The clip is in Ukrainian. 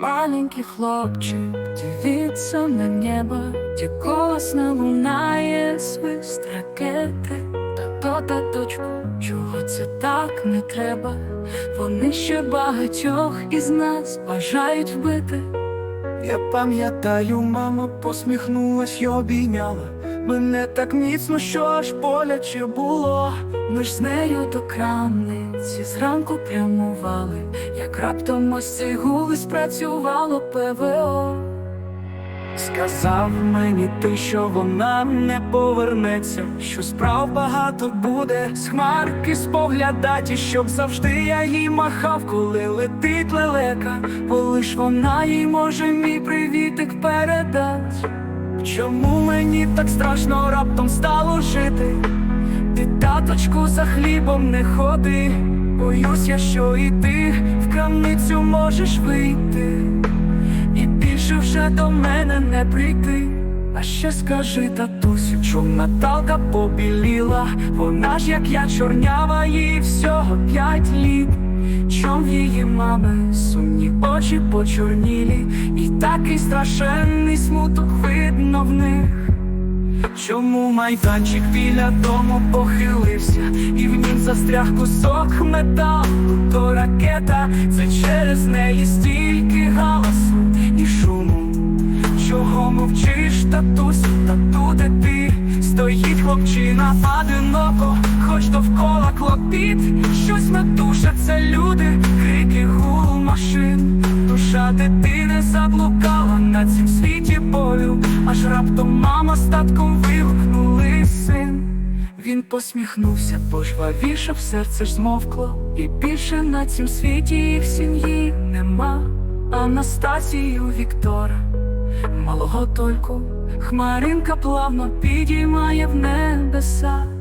маленький хлопчик дивиться на небо, де голосно лунає свист ракети. Тато та дочку, чого це так не треба? Вони ще багатьох із нас бажають вбити. Я пам'ятаю, мама посміхнулась й обійняла мене так міцно, що аж боляче було. Ми ж з нею до крамниці зранку прямували, як раптом ось цей гули спрацювало ПВО. Сказав мені ти, що вона не повернеться, що справ багато буде, з хмарки споглядать, і щоб завжди я їй махав, коли летить лелека, бо лиш вона їй може мій привітик передать. Чому мені так страшно раптом стало жити? Ти, таточку, за хлібом не ходи, боюсь я, що і ти в крамницю можеш вийти. І більше вже до мене не прийти. А ще скажи, татусю, чом Наталка побіліла, вона ж як я чорнява, їй всього п'ять літ. Чом її мами сумні очі почорнілі, і такий страшенний смуток видно в них. Чому майданчик біля дому похилився, і в нім застряг кусок металу, то ракета, це через неї стільки галасу і шуму. Чого мовчиш, татусю, тату, де ти? Стоїть хлопчина одиноко, хоч довкола клопіт, це люди, крики гул машин. Душа дитини заблукала на цім світі болю, аж раптом мама з татком вигукнули син. Він посміхнувся, пожвавішав, серце ж змовкло, і більше на цім світі їх сім'ї нема. Анастасію Віктора, малого тольку, хмаринка плавно підіймає в небеса.